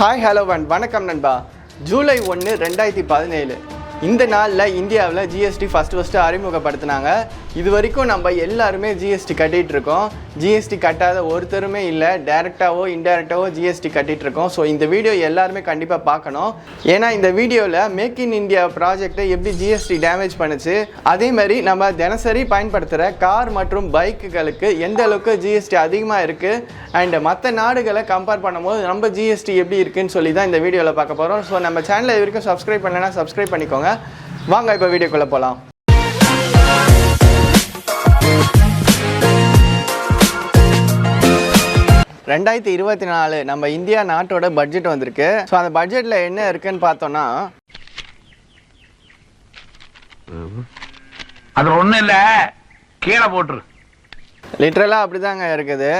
Hi hello one வணக்கம் நண்பா. ஜூலை ஒன்று ரெண்டாயிரத்தி பதினேழு. இந்த நாளில் இந்தியாவில் ஜிஎஸ்டி ஃபஸ்ட்டு ஃபஸ்ட்டு அறிமுகப்படுத்தினாங்க. இது வரைக்கும் நம்ம எல்லாருமே ஜிஎஸ்டி கட்டிகிட்டு இருக்கோம் ஜிஎஸ்டி கட்டாத ஒருத்தருமே இல்லை. டேரெக்டாவோ இன்டெரக்டாவோ ஜிஎஸ்டி கட்டிகிட்டு இருக்கோம் ஸோ இந்த வீடியோ எல்லாருமே கண்டிப்பாக பார்க்கணும் ஏன்னா இந்த வீடியோவில் மேக் இன் இந்தியா ப்ராஜெக்டை எப்படி ஜிஎஸ்டி டேமேஜ் பண்ணுச்சு அதே மாதிரி நம்ம தினசரி பயன்படுத்துகிற கார் மற்றும் பைக்குகளுக்கு எந்த அளவுக்கு ஜிஎஸ்டி அதிகமாக இருக்குது அண்ட் மற்ற நாடுகளை கம்பேர் பண்ணும்போது நம்ம ஜிஎஸ்டி எப்படி இருக்குன்னு சொல்லி தான் இந்த வீடியோவில் பார்க்க போகிறோம் ஸோ நம்ம சேனலை இது வரைக்கும் சப்ஸ்கிரைப் பண்ணலைன்னா சப்ஸ்கிரைப் பண்ணிக்கோங்க. வாங்க இப்போ வீடியோக்குள்ளே போகலாம் ரெண்டாயிரத்தி இருபத்தி நாலு நம்ம இந்தியா நாட்டோட பட்ஜெட் வந்திருக்கு. ஸோ அந்த பட்ஜெட்டில் என்ன இருக்குன்னு பார்த்தோன்னா அது ஒண்ணும் இல்ல. கீழே போட்டுரு. லிட்ரலாக அப்படிதாங்க இருக்குது.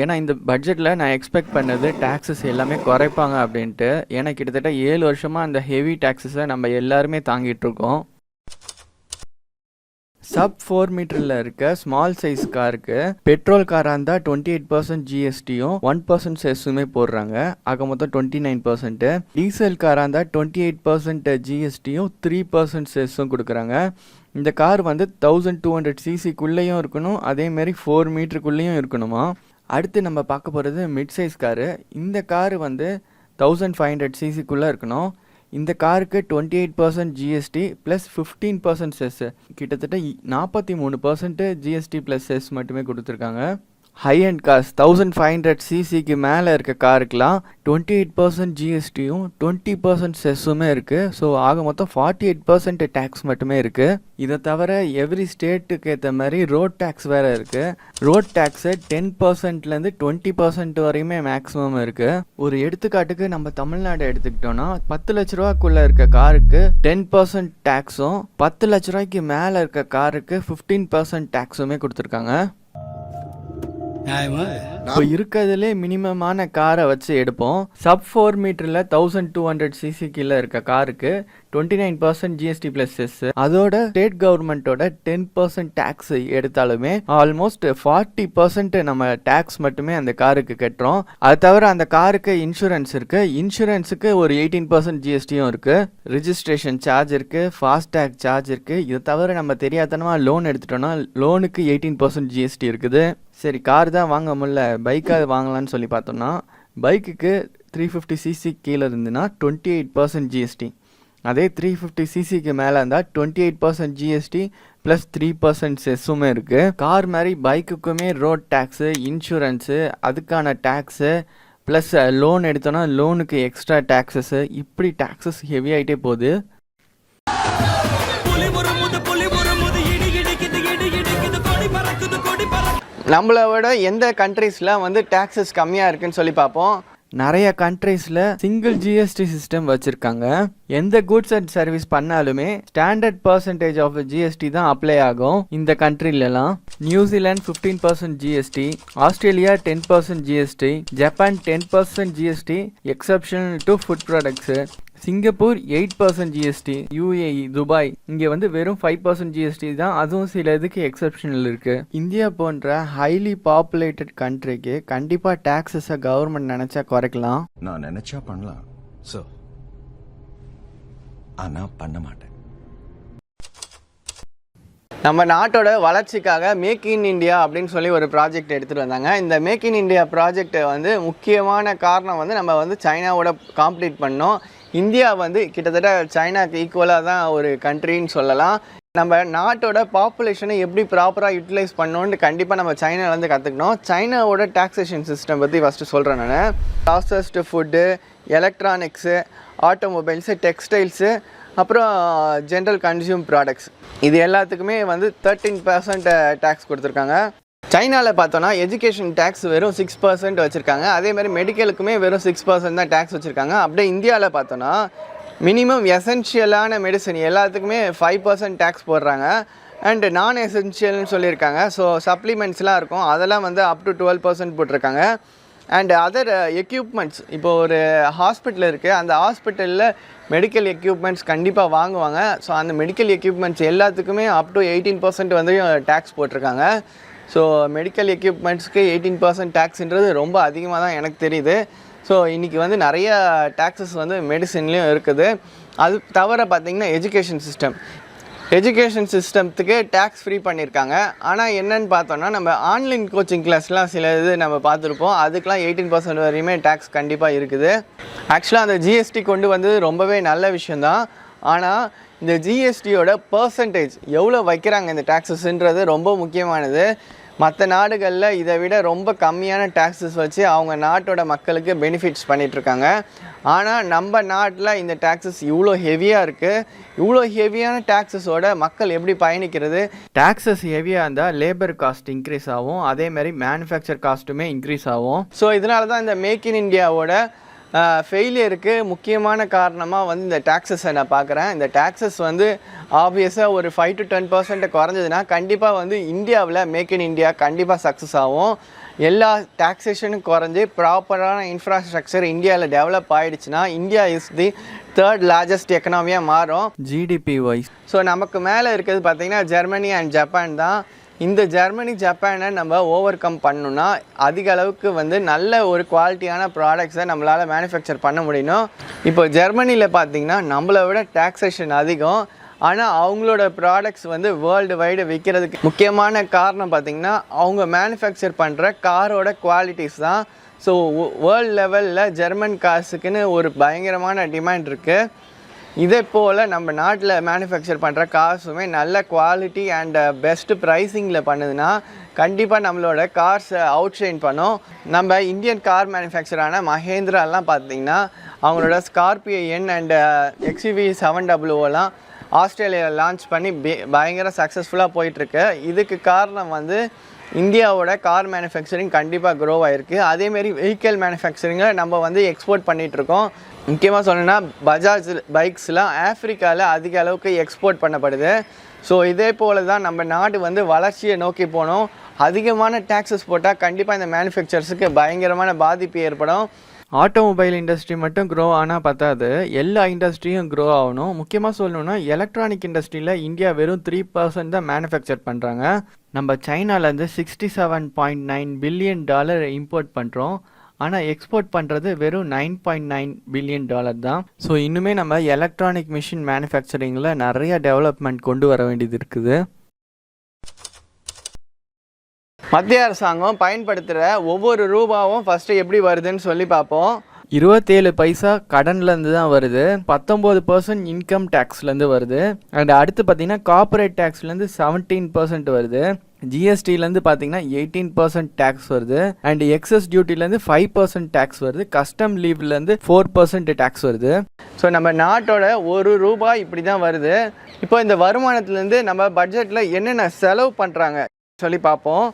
ஏன்னா இந்த பட்ஜெட்டில் நான் எக்ஸ்பெக்ட் பண்ணது டேக்ஸஸ் எல்லாமே குறைப்பாங்க அப்படின்ட்டு. ஏன்னா கிட்டத்தட்ட ஏழு வருஷமாக அந்த ஹெவி டேக்ஸஸை நம்ம எல்லாருமே தாங்கிட்டு இருக்கோம். சப் ஃபோர் மீட்டரில் இருக்க ஸ்மால் சைஸ் காருக்கு பெட்ரோல் காராக இருந்தால் டுவெண்ட்டி எயிட் பர்சன்ட் ஜிஎஸ்டியும் ஒன் பர்சன்ட் செஸ்ஸுமே போடுறாங்க. ஆக மொத்தம் டுவெண்ட்டி நைன் பர்சன்ட்டு டீசல் காராக இருந்தால் டுவெண்ட்டி எயிட் பர்சன்ட் ஜிஎஸ்டியும் த்ரீ பர்சன்ட் செஸ்ஸும் கொடுக்குறாங்க. இந்த கார் வந்து தௌசண்ட் டூ ஹண்ட்ரட் சிசிக்குள்ளேயும் இருக்கணும் அதேமாரி ஃபோர் மீட்டருக்குள்ளேயும் இருக்கணுமா? அடுத்து நம்ம பார்க்க போகிறது மிட் சைஸ் காரு இந்த காரு வந்து தௌசண்ட் ஃபைவ் ஹண்ட்ரட் சிசிக்குள்ளே இருக்கணும். இந்த காருக்கு twenty eight percent GST plus fifteen percent cess கிட்டத்தட்ட நாற்பத்தி மூணு பர்சன்ட்டு ஜிஎஸ்டி ப்ளஸ் செஸ் மட்டுமே கொடுத்துருக்காங்க. High end cars thousand five hundred சிசிக்கு மேலே இருக்க காருக்கெலாம் டுவெண்ட்டி எயிட் பர்சன்ட் ஜிஎஸ்டியும் டுவெண்ட்டி பர்சன்ட் செஸ்ஸுமே இருக்குது ஸோ ஆக மொத்தம் ஃபார்ட்டி எயிட் பர்சன்ட் டேக்ஸ் மட்டுமே இருக்குது இதை தவிர எவ்ரி ஸ்டேட்டுக்கு ஏற்ற மாதிரி ரோட் டேக்ஸ் வேறு இருக்குது ரோட் டேக்ஸு டென் பர்சன்ட்லேருந்து டுவெண்ட்டி பர்சன்ட் வரையுமே மேக்ஸிமம் இருக்குது ஒரு எடுத்துக்காட்டுக்கு நம்ம தமிழ்நாடு எடுத்துக்கிட்டோன்னா பத்து லட்ச ரூபாக்குள்ளே இருக்க காருக்கு டென் பர்சன்ட் டேக்ஸும் பத்து லட்ச ரூபாய்க்கு மேலே இருக்க காருக்கு ஃபிஃப்டீன் பர்சன்ட் டேக்ஸுமே கொடுத்துருக்காங்க. இப்போ இருக்கிறதுலே மினிமமான காரை வச்சு எடுப்போம். சப் ஃபோர் மீட்டரில் தௌசண்ட் டூ ஹண்ட்ரட் சிசி கீழே இருக்க காருக்கு twenty nine percent GST plus cess அதோட ஸ்டேட் கவர்மெண்ட்டோட டென் பர்சன்ட் டேக்ஸ் எடுத்தாலுமே ஆல்மோஸ்ட் ஃபார்ட்டி பர்சன்ட் நம்ம டேக்ஸ் மட்டுமே அந்த காருக்கு கட்டுறோம். அது தவிர அந்த காருக்கு இன்சூரன்ஸ் இருக்கு. இன்சூரன்ஸுக்கு ஒரு எயிட்டீன் பர்சன்ட் ஜிஎஸ்டியும் இருக்கு. ரிஜிஸ்ட்ரேஷன் சார்ஜ் இருக்கு. ஃபாஸ்டேக் சார்ஜ் இருக்கு. இதை தவிர நம்ம தெரியாதனமா லோன் எடுத்துட்டோம்னா லோனுக்கு எயிட்டீன் பர்சன்ட் ஜிஎஸ்டி இருக்குது. சரி கார் தான் வாங்க முடியல. பைக்காக வாங்கலாம்னு சொல்லி பார்த்தோம்னா பைக்குக்கு த்ரீ ஃபிஃப்டி சிசி கீழே இருந்துன்னா டுவெண்ட்டி எயிட் பர்சன்ட் ஜிஎஸ்டி அதே த்ரீ ஃபிஃப்டி சிசிக்கு மேலே இருந்தால் twenty eight percent GST plus three percent செஸ்ஸுமே இருக்குது கார் மாதிரி பைக்குக்குமே ரோட் டேக்ஸு இன்சூரன்ஸு அதுக்கான டேக்ஸு ப்ளஸ் லோன் எடுத்தோன்னா லோனுக்கு எக்ஸ்ட்ரா டேக்ஸஸ்ஸு இப்படி டேக்ஸஸ் ஹெவி ஆகிட்டே போகுது. நம்மளோட நம்மளை விட எந்த கண்ட்ரீஸில் வந்து டேக்ஸஸ் கம்மியாக இருக்குன்னு சொல்லி பார்ப்போம். நிறைய கண்ட்ரீஸில் சிங்கிள் ஜிஎஸ்டி சிஸ்டம் வச்சுருக்காங்க. எந்த குட்ஸ் அண்ட் சர்வீஸ் பண்ணாலுமே ஸ்டாண்டர்ட் பர்சன்டேஜ் ஆஃப் ஜிஎஸ்டி தான் அப்ளை ஆகும் இந்த கண்ட்ரிலலாம் New Zealand fifteen percent GST Australia ten percent GST Japan ten percent GST exceptional to food products Singapore eight percent GST UAE Dubai. இங்கே வந்து வெறும் five percent GST தான். அதுவும் சில இதுக்கு எக்ஸப்ஷனல் இருக்கு. இந்தியா போன்ற ஹைலி பாப்புலேட்டட் கண்ட்ரிக்கு கண்டிப்பாக டேக்ஸஸை கவர்மெண்ட் நினச்சா குறைக்கலாம். நான் நினைச்சா பண்ணலாம் சோ ஆனா பண்ண மாட்டேன். நம்ம நாட்டோட வளர்ச்சிக்காக மேக் இன் இந்தியா அப்படின்னு சொல்லி ஒரு ப்ராஜெக்ட் எடுத்துகிட்டு வந்தாங்க. இந்த மேக் இன் இந்தியா ப்ராஜெக்ட் வந்து முக்கியமான காரணம் வந்து நம்ம வந்து சைனாவோட காம்ப்ளீட் பண்ணோம். இந்தியா வந்து கிட்டத்தட்ட சைனாக்கு ஈக்குவலாக தான் ஒரு கண்ட்ரின்னு சொல்லலாம். நம்ம நாட்டோட பாப்புலேஷனை எப்படி ப்ராப்பராக யூட்டிலைஸ் பண்ணோன்னு கண்டிப்பாக நம்ம சைனாலேருந்து கற்றுக்கணும் சைனாவோட டாக்ஸேஷன் சிஸ்டம் பற்றி ஃபஸ்ட்டு சொல்கிறேன் நான். Processed food electronics automobiles textiles அப்புறம் ஜென்ரல் கன்சியூம் ப்ராடக்ட்ஸ் இது எல்லாத்துக்குமே வந்து தேர்ட்டீன் பர்சன்ட் டேக்ஸ் uh, கொடுத்துருக்காங்க. சைனாவில் பார்த்தோன்னா எஜுகேஷன் டேக்ஸ் வெறும் சிக்ஸ் பர்சன்ட் வச்சுருக்காங்க. அதேமாதிரி மெடிக்கலுக்குமே வெறும் சிக்ஸ் பர்சன்ட் தான் டேக்ஸ் வச்சுருக்காங்க. அப்படியே இந்தியாவில் பார்த்தோன்னா மினிமம் எசென்ஷியலான மெடிசன் எல்லாத்துக்குமே ஃபைவ் பர்சன்ட் டேக்ஸ் போடுறாங்க. அண்ட் நான் எசென்ஷியல்னு சொல்லியிருக்காங்க. ஸோ சப்ளிமெண்ட்ஸ்லாம் இருக்கும். அதெல்லாம் வந்து அப் டு டுவெல் பர்சன்ட் போட்டிருக்காங்க. அண்ட் அதர் எக்யூப்மெண்ட்ஸ் இப்போ ஒரு ஹாஸ்பிட்டல் இருக்குது அந்த ஹாஸ்பிட்டலில் மெடிக்கல் எக்யூப்மெண்ட்ஸ் கண்டிப்பாக வாங்குவாங்க. ஸோ அந்த மெடிக்கல் எக்யூப்மெண்ட்ஸ் எல்லாத்துக்குமே அப் டு எயிட்டீன் பர்சன்ட் வந்து டேக்ஸ் போட்டிருக்காங்க. ஸோ மெடிக்கல் எக்யூப்மெண்ட்ஸ்க்கு எயிட்டீன் பர்சன்ட் டேக்ஸுன்றது ரொம்ப அதிகமாக தான் எனக்கு தெரியுது. ஸோ இன்றைக்கி வந்து நிறைய டேக்ஸஸ் வந்து மெடிசின்லேயும் இருக்குது. அது தவிர பார்த்திங்கன்னா எஜுகேஷன் சிஸ்டம் எஜுகேஷன் சிஸ்டத்துக்கு டேக்ஸ் ஃப்ரீ பண்ணியிருக்காங்க. ஆனால் என்னன்னு பார்த்தோன்னா நம்ம ஆன்லைன் கோச்சிங் கிளாஸ்லாம் சில இது நம்ம பார்த்துருப்போம். அதுக்கெலாம் எயிட்டீன் பர்சன்ட் வரையுமே டேக்ஸ் கண்டிப்பாக இருக்குது. ஆக்சுவலாக அந்த ஜிஎஸ்டி கொண்டு வந்தது ரொம்பவே நல்ல விஷயந்தான் ஆனால் இந்த ஜிஎஸ்டியோட பர்சன்டேஜ் எவ்வளோ வைக்கிறாங்க இந்த டேக்ஸஸ்ன்றது ரொம்ப முக்கியமானது. மற்ற நாடுகளில் இதை விட ரொம்ப கம்மியான டேக்ஸஸ் வச்சு அவங்க நாட்டோட மக்களுக்கு பெனிஃபிட்ஸ் பண்ணிகிட்ருக்காங்க ஆனால் நம்ம நாட்டில் இந்த டேக்ஸஸ் இவ்வளோ ஹெவியாக இருக்குது இவ்வளோ ஹெவியான டேக்ஸஸோட மக்கள் எப்படி பயணிக்கிறது? டேக்ஸஸ் ஹெவியாக இருந்தால் லேபர் காஸ்ட் இன்க்ரீஸ் ஆகும். அதே மாதிரி மேனுஃபேக்சர் காஸ்ட்டுமே இன்க்ரீஸ் ஆகும். ஸோ இதனால தான் இந்த மேக் இன் இந்தியாவோட ஃபெயிலியருக்கு முக்கியமான காரணமாக வந்து இந்த டேக்ஸஸை நான் பார்க்குறேன். இந்த டேக்ஸஸ் வந்து ஆப்வியஸாக ஒரு ஃபைவ் டு டென் பர்சன்ட் குறைஞ்சதுன்னா கண்டிப்பாக வந்து இந்தியாவில் மேக் இன் இந்தியா கண்டிப்பாக சக்ஸஸ் ஆகும். எல்லா டாக்ஸேஷனும் குறைஞ்சி ப்ராப்பரான இன்ஃப்ராஸ்ட்ரக்சர் இந்தியாவில் டெவலப் ஆயிடுச்சுன்னா India is the third largest எக்கனாமியாக மாறும். ஜிடிபி வைஸ் ஸோ நமக்கு மேலே இருக்கிறது பார்த்தீங்கன்னா ஜெர்மனி அண்ட் ஜப்பான் தான். இந்த ஜெர்மனி ஜப்பானை நம்ம ஓவர் கம் பண்ணணும்னா அதிக அளவுக்கு வந்து நல்ல ஒரு குவாலிட்டியான ப்ராடக்ட்ஸை நம்மளால் மேனுஃபேக்சர் பண்ண முடியணும் இப்போ ஜெர்மனியில் பார்த்தீங்கன்னா நம்மளை விட டேக்ஸேஷன் அதிகம். ஆனால் அவங்களோட ப்ராடக்ட்ஸ் வந்து வேர்ல்டு வைடு விற்கிறதுக்கு முக்கியமான காரணம் பார்த்திங்கன்னா அவங்க மேனுஃபேக்சர் பண்ணுற காரோட குவாலிட்டிஸ் தான். ஸோ வேர்ல்டு லெவலில் ஜெர்மன் காசுக்குன்னு ஒரு பயங்கரமான டிமாண்ட் இருக்குது இதே போல் நம்ம நாட்டில் மேனுஃபேக்சர் பண்ணுற காசுமே நல்ல குவாலிட்டி அண்ட் பெஸ்ட் ப்ரைஸிங்கில் பண்ணுதுன்னா கண்டிப்பாக நம்மளோட கார்ஸை அவுட் ஷைன் பண்ணும். நம்ம இந்தியன் கார் மேனுஃபேக்சரான மஹேந்திராலாம் பார்த்தீங்கன்னா அவங்களோட Scorpio N and XEV seven டபுள்யூலாம் ஆஸ்திரேலியாவில் லான்ச் பண்ணி பயங்கர சக்ஸஸ்ஃபுல்லாக போயிட்டுருக்கு இதுக்கு காரணம் வந்து இந்தியாவோட கார் மேனுஃபேக்சரிங் கண்டிப்பாக க்ரோ ஆகிருக்கு அதேமாரி வெஹிக்கல் மேனுஃபேக்சரிங்கை நம்ம வந்து எக்ஸ்போர்ட் பண்ணிகிட்ருக்கோம் முக்கியமாக சொல்லணும்னா பஜாஜ் பைக்ஸ்லாம் ஆஃப்ரிக்காவில் அதிக அளவுக்கு எக்ஸ்போர்ட் பண்ணப்படுது. ஸோ இதே போல தான் நம்ம நாடு வந்து வளர்ச்சியை நோக்கி போனோம். அதிகமான டேக்ஸஸ் போட்டால் கண்டிப்பாக இந்த மேனுஃபேக்சர்ஸுக்கு பயங்கரமான பாதிப்பு ஏற்படும். ஆட்டோமொபைல் இண்டஸ்ட்ரி மட்டும் க்ரோ ஆனால் பத்தாது. எல்லா இண்டஸ்ட்ரியும் க்ரோ ஆகணும். முக்கியமாக சொல்லணும்னா எலக்ட்ரானிக் இண்டஸ்ட்ரியில் இந்தியா வெறும் த்ரீ பர்சன்ட் தான் மேனுஃபேக்சர் பண்ணுறாங்க நம்ம சைனாலேருந்து sixty seven point nine billion dollar import பண்ணுறோம் ஆனால் எக்ஸ்போர்ட் பண்ணுறது வெறும் nine point nine billion dollar தான். ஸோ இன்னுமே நம்ம எலக்ட்ரானிக் மிஷின் மேனுஃபேக்சரிங்கில் நிறைய டெவலப்மெண்ட் கொண்டு வர வேண்டியது இருக்குது. மத்திய அரசாங்கம் பயன்படுத்துகிற ஒவ்வொரு ரூபாவும் ஃபஸ்ட்டு எப்படி வருதுன்னு சொல்லி பார்ப்போம். இருபத்தேழு பைசா கடன்லேருந்து தான் வருது. பத்தொம்போது பர்சன்ட் இன்கம் டேக்ஸ்லேருந்து வருது. அண்ட் அடுத்து பார்த்தீங்கன்னா கார்ப்பரேட் டேக்ஸ்லேருந்து செவன்டீன் பர்சன்ட் வருது. ஜிஎஸ்டிலேருந்து பார்த்தீங்கன்னா எயிட்டீன் பர்சன்ட் டேக்ஸ் வருது. அண்ட் எக்ஸஸ் டியூட்டிலேருந்து ஃபைவ் பர்சன்ட் டேக்ஸ் வருது. கஸ்டம் லீவ்லேருந்து ஃபோர் பர்சன்ட் டேக்ஸ் வருது. ஸோ நம்ம நாட்டோட ஒரு ரூபாய் இப்படி தான் வருது. இப்போ இந்த வருமானத்துலேருந்து நம்ம பட்ஜெட்டில் என்னென்ன செலவு பண்ணுறாங்க சொல்லி பார்ப்போம்.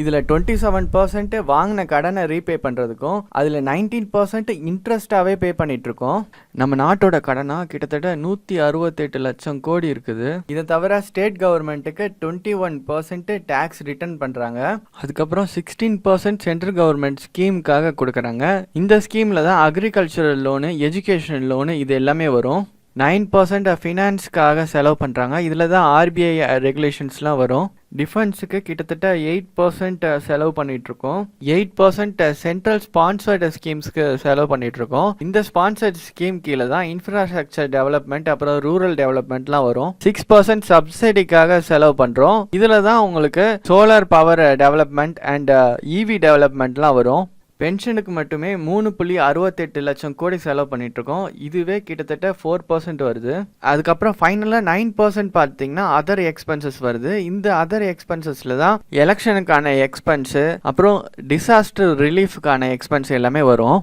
இதில் டுவெண்ட்டி செவன் பர்சன்ட் வாங்கின கடனை ரீபே பண்ணுறதுக்கும் அதில் நைன்டீன் பர்சன்ட் இன்ட்ரெஸ்ட்டாகவே பே பண்ணிகிட்ருக்கோம் நம்ம நாட்டோட கடனாக கிட்டத்தட்ட நூற்றி அறுபத்தெட்டு லட்சம் கோடி இருக்குது. இதை தவிர ஸ்டேட் கவர்மெண்ட்டுக்கு twenty one percent tax return பண்ணுறாங்க அதுக்கப்புறம் சிக்ஸ்டீன் பர்சன்ட் சென்ட்ரல் கவர்மெண்ட் ஸ்கீமுக்காக கொடுக்குறாங்க. இந்த ஸ்கீமில் தான் அக்ரிகல்ச்சரல் லோனு எஜுகேஷன் லோனு இது எல்லாமே வரும். நைன் பர்சன்ட் ஃபினான்ஸ்க்காக செலவு பண்ணுறாங்க இதில் தான் ஆர்பிஐ ரெகுலேஷன்ஸ்லாம் வரும். டிஃபென்ஸுக்கு கிட்டத்தட்ட எயிட் பர்சன்ட் செலவு பண்ணிகிட்ருக்கோம் எயிட் பர்சன்ட் சென்ட்ரல் ஸ்பான்சர்டு ஸ்கீம்ஸ்க்கு செலவு பண்ணிகிட்ருக்கோம் இந்த ஸ்பான்சர்ட் ஸ்கீம் கீழே தான் இன்ஃப்ராஸ்ட்ரக்சர் டெவலப்மெண்ட் அப்புறம் ரூரல் டெவலப்மெண்ட்லாம் வரும். சிக்ஸ் பர்சன்ட் சப்சிடிக்காக செலவு பண்ணுறோம் இதில் தான் உங்களுக்கு solar power development and EV டெவலப்மெண்ட்லாம் வரும். பென்ஷனுக்கு மட்டுமே மூணு புள்ளி அறுபத்தெட்டு லட்சம் கோடி செலவு பண்ணிகிட்ருக்கோம் இதுவே கிட்டத்தட்ட ஃபோர் பர்சன்ட் வருது. அதுக்கப்புறம் ஃபைனலாக நைன் பர்சன்ட் பார்த்தீங்கன்னா அதர் எக்ஸ்பென்சஸ் வருது. இந்த அதர் எக்ஸ்பென்சஸில் தான் எலெக்ஷனுக்கான எக்ஸ்பென்ஸு அப்புறம் டிசாஸ்டர் ரிலீஃபுக்கான எக்ஸ்பென்ஸ் எல்லாமே வரும்.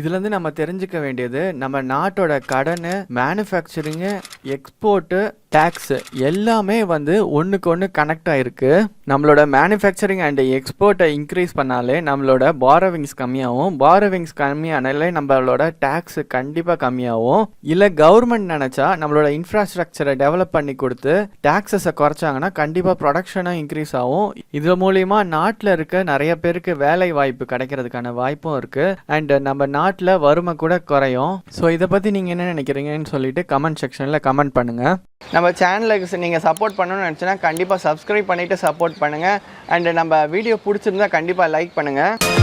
இதுலேருந்து நம்ம தெரிஞ்சுக்க வேண்டியது நம்ம நாட்டோட கடன் மேனுஃபேக்சரிங்கு எக்ஸ்போர்ட்டு டேக்ஸு எல்லாமே வந்து ஒன்றுக்கு ஒன்று கனெக்ட் ஆகிருக்கு நம்மளோட மேனுஃபேக்சரிங் அண்ட் எக்ஸ்போர்ட்டை இன்க்ரீஸ் பண்ணாலே நம்மளோட பாரோவிங்ஸ் கம்மியாகும். பாரோவிங்ஸ் கம்மியானாலே நம்மளோட டேக்ஸ் கண்டிப்பாக கம்மியாகும். இல்லை கவர்மெண்ட் நினச்சா நம்மளோட இன்ஃப்ராஸ்ட்ரக்சரை டெவலப் பண்ணி கொடுத்து டேக்ஸஸை குறைச்சாங்கன்னா கண்டிப்பாக ப்ரொடக்ஷனும் இன்க்ரீஸ் ஆகும். இது மூலிமா நாட்டில் இருக்க நிறைய பேருக்கு வேலை வாய்ப்பு கிடைக்கிறதுக்கான வாய்ப்பும் இருக்குது அண்ட் நம்ம நாட்டில் வறுமை கூட குறையும். ஸோ இதை பற்றி நீங்கள் என்ன நினைக்கிறீங்கன்னு சொல்லிட்டு கமெண்ட் செக்ஷனில் கம் கமெண்ட் பண்ணுங்கள் நம்ம சேனலுக்கு நீங்கள் சப்போர்ட் பண்ணணும்னு நினச்சினா கண்டிப்பாக சப்ஸ்கிரைப் பண்ணிவிட்டு சப்போர்ட் பண்ணுங்கள் அண்டு நம்ம வீடியோ பிடிச்சிருந்தா கண்டிப்பாக லைக் பண்ணுங்கள்